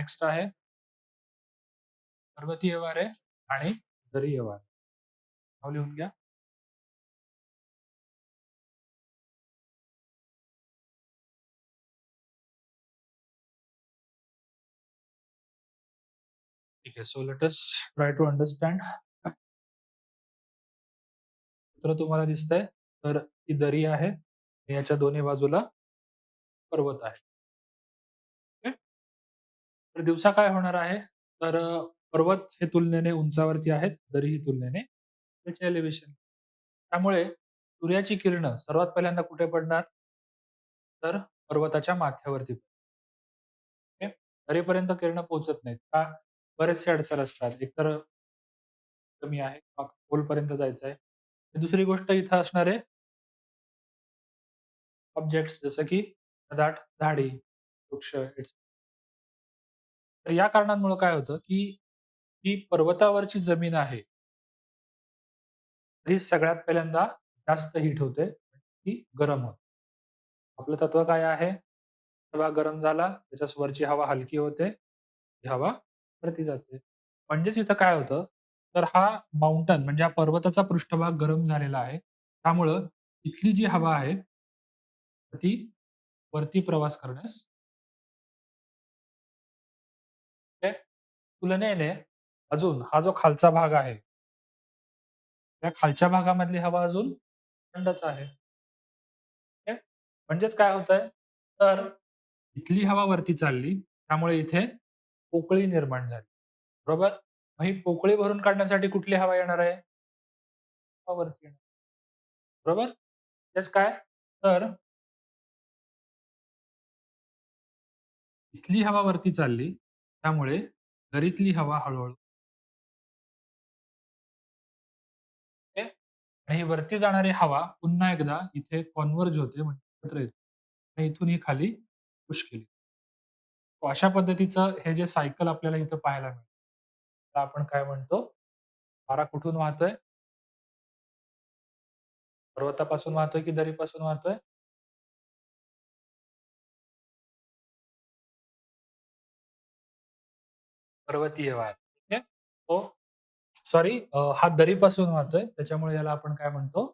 Next आहे. पर्वतीय वारे आणि दरीय वारे नाव लिहून घ्या. ठीक आहे so let us try to understand तर तुम्हाला दिसतंय तर ही दरी आहे आणि याच्या दोन्ही बाजूला पर्वत आहे. तर दिवसा काय होणार आहे? तर पर्वत हे तुलनेने उंचावरती आहेत दरी ही तुलनेने त्याचे एलिव्हेशन त्यामुळे सूर्याची किरण सर्वात पहिल्यांदा कुठे पडणार? तर पर्वताच्या माथ्यावरती दरीपर्यंत किरण पोहोचत नाहीत का? बरेचसे अडचण असतात. एकतर कमी आहे खोलपर्यंत जायचं आहे. दुसरी गोष्ट इथं असणारे ऑब्जेक्ट्स जसं की दाट झाडी वृक्ष इट्स तर या कारणांमुळे काय होतं की ही पर्वतावरची जमीन आहे ती सगळ्यात पहिल्यांदा जास्त हीट होते ती गरम होते. आपलं तत्व काय आहे? हवा गरम झाला त्याच्या वरची हवा हलकी होते ही हवा वरती जाते. म्हणजेच इथं काय होतं तर हा माउंटन म्हणजे हा पर्वताचा पृष्ठभाग गरम झालेला आहे त्यामुळं इथली जी हवा आहे ती वरती प्रवास करण्यास तुलनेने अजून हा जो खालचा भाग आहे. त्या खालच्या भागामधली हवा अजून थंडच आहे. म्हणजेच काय होत आहे तर इथली हवा वरती चालली त्यामुळे इथे पोकळी निर्माण झाली. बरोबर? मग ही पोकळी भरून काढण्यासाठी कुठली हवा येणार आहे? हवा वरती येणार. बरोबर? तेच काय? तर इथली हवा वरती चालली त्यामुळे दरीतली हवा हळूहळू. ओके? आणि ही वरती जाणारी हवा पुन्हा एकदा इथे कॉन्व्हर्ज होते म्हणजे एकत्र येते. आणि इथून ही खाली पुश केली. अशा पद्धतीचं हे जे सायकल आपल्याला इथं पाहायला मिळतं. त्याला आपण काय म्हणतो? वारा कुठून वाहतोय? पर्वतापासून वाहतोय की दरीपासून वाहतोय? पर्वतीय वार ठीक आहे? तो सॉरी हा दरीपासून वाहतोय त्याच्यामुळे याला आपण काय म्हणतो?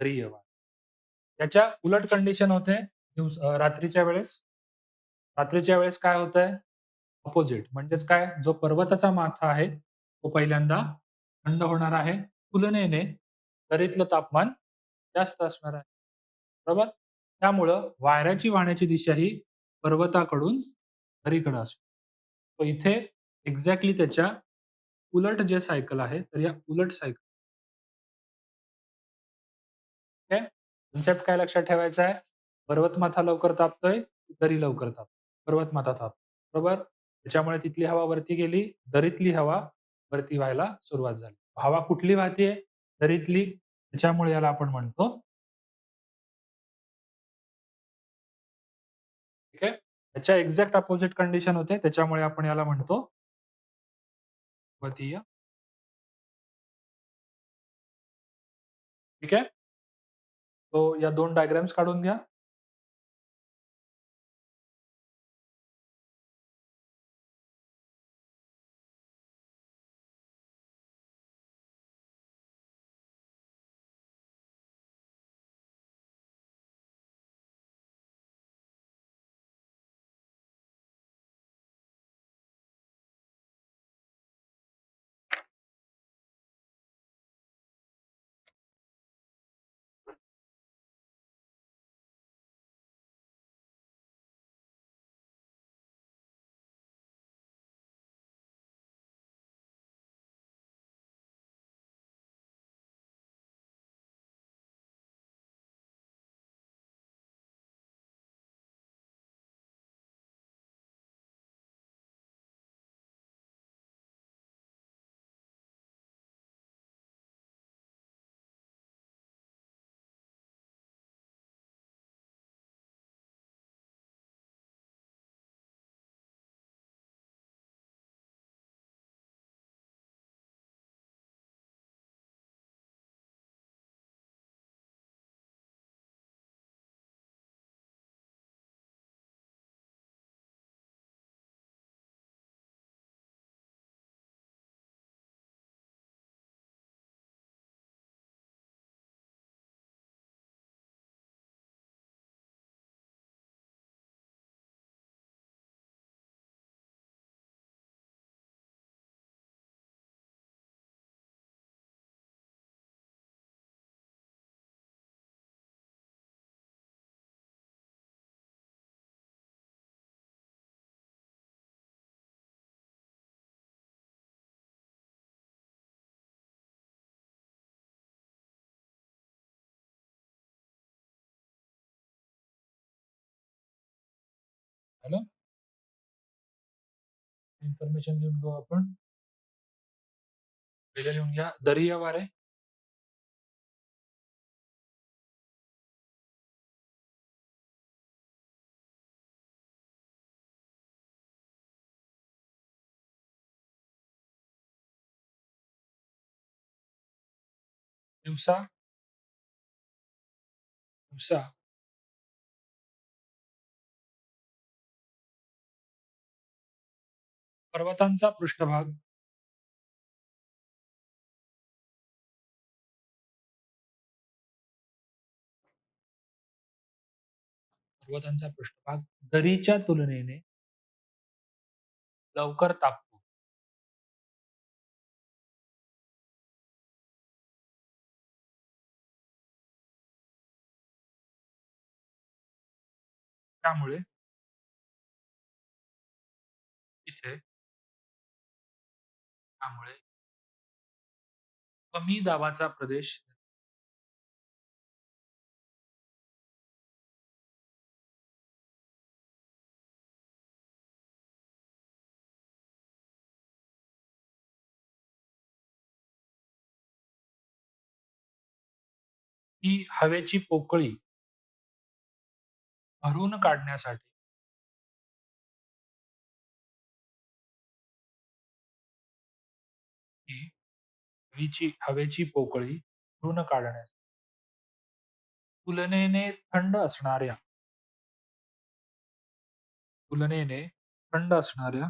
दरीय वार याच्या उलट कंडिशन होते दिवस रात्रीच्या वेळेस. रात्रीच्या वेळेस काय होतंय? अपोजिट म्हणजेच काय? जो पर्वताचा माथा आहे तो पहिल्यांदा थंड होणार आहे तुलनेने दरीतलं तापमान जास्त असणार आहे. बरोबर? त्यामुळं वाऱ्याची वाहण्याची दिशा ही पर्वताकडून दरीकडे असते. तो इथे एक्झॅक्टली त्याच्या उलट जे सायकल आहे तर या उलट सायकल ओके कन्सेप्ट काय लक्षात ठेवायचा आहे? पर्वतमाथा लवकर तापतोय दरी लवकर ताप पर्वतमाथा ताप. बरोबर? त्याच्यामुळे तिथली हवा वरती गेली दरीतली हवा वरती व्हायला सुरुवात झाली. हवा कुठली वाहतीये दरीतली. त्याच्यामुळे याला आपण म्हणतो ठीक आहे त्याच्या एक्झॅक्ट अपोजिट कंडिशन होते त्याच्यामुळे आपण याला म्हणतो पर्वतीय ठीक आहे. तो या दोन डायग्राम्स काढून घ्या. ना इन्फॉर्मेशन लिहून घेऊ आपण. पहिलं लिहून घ्या. दरीय वारे. दिवसा दिवसा पर्वतांचा पृष्ठभाग पर्वतांचा पृष्ठभाग दरीच्या तुलनेने लवकर तापतो. त्यामुळे इथे त्यामुळे कमी दाबाचा प्रदेश ही हवेची पोकळी भरून काढण्यासाठी हवेची हवेची पोकळी ऋण काढण्यास तुलनेने थंड असणाऱ्या तुलनेने थंड असणाऱ्या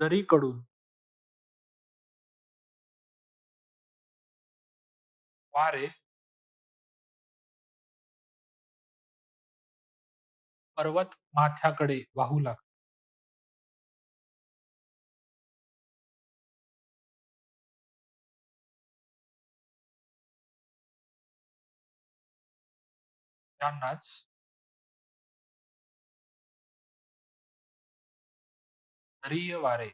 दरीकडून वारे पर्वत माथ्याकडे वाहू लागतात. त्यांनाच हरिय वारे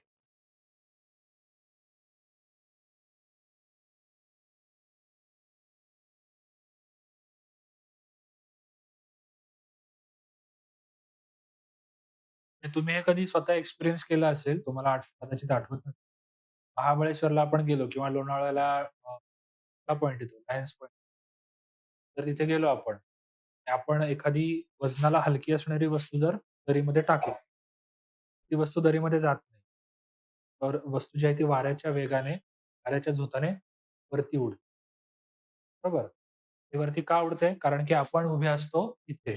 म्हणजे तुम्ही हे कधी स्वतः एक्सपिरियन्स केलं असेल, तुम्हाला कदाचित आठवत नसेल. महाबळेश्वरला आपण गेलो किंवा लोणावळ्याला पॉईंट पॉइंट येतो, लायन्स पॉइंट. तर तिथे गेलो आपण. आपण एखादी वजनाला हलकी असणारी वस्तू जर दरीमध्ये टाकली, ती वस्तू दरीमध्ये जात नाही. तर वस्तू जी आहे ती वाऱ्याच्या वेगाने, वाऱ्याच्या झोताने वरती उडते. बरोबर? ती वरती का उडते? कारण की आपण उभे असतो इथे.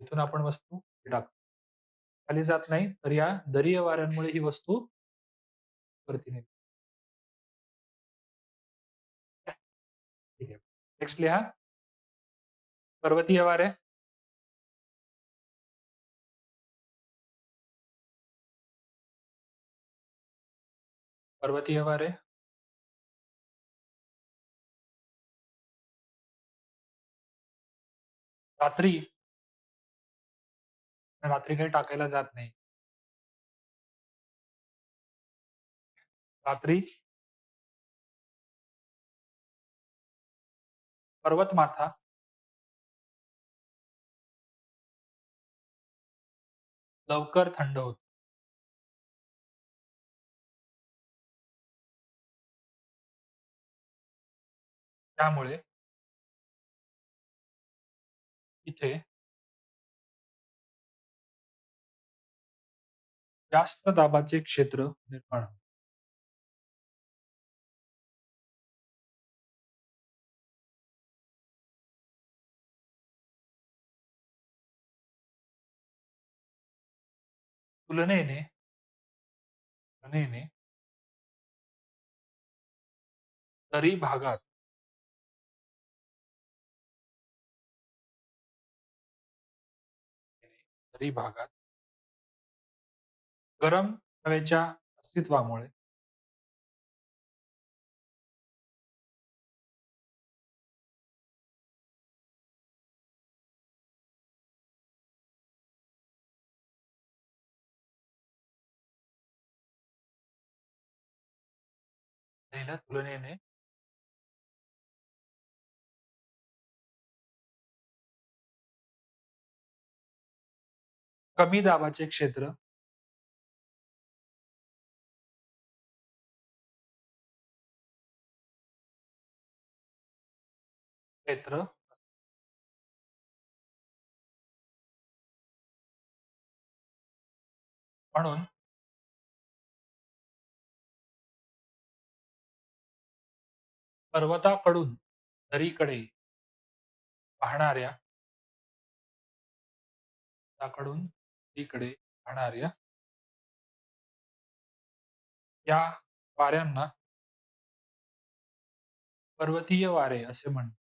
इथून आपण वस्तू टाकतो. खाली जात नाही, तर या दरीय वाऱ्यांमुळे ही वस्तू वरती नेते. नेक्स्ट लिहा. पर्वतीय वारे. पर्वतीय वारे. रात्री रात्री काही टाकायला जात नाही. रात्री पर्वतमाथा. लवकर थंड होत. त्यामुळे इथे जास्त दाबाचे क्षेत्र निर्माण तुलनेने तुलनेने तरी भागात. तरी भागात. गरम हवेच्या अस्तित्वामुळे. पहिल्या तुलनेने कमी दाबाचे क्षेत्र. क्षेत्र. म्हणून पर्वताकडून दरीकडे पाहणाऱ्या कडून दरीकडे पाहणाऱ्या या वाऱ्यांना पर्वतीय वारे असे म्हणतात.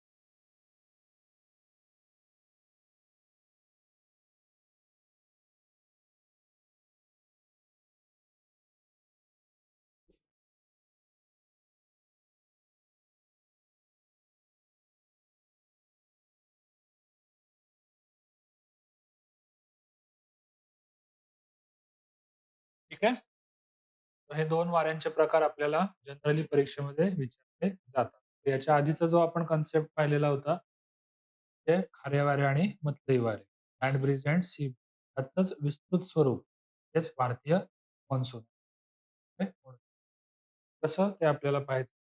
आहे हे दोन वाऱ्यांचे प्रकार आपल्याला जनरली परीक्षेमध्ये विचारले जातात. याच्या आधीचा जो आपण कन्सेप्ट पाहिलेला होता ते खारे वारे आणि मतलई वारे लँड ब्रिज अँड सी त्यातच विस्तृत स्वरूप हेच भारतीय मान्सून तसं ते आपल्याला पाहायचं.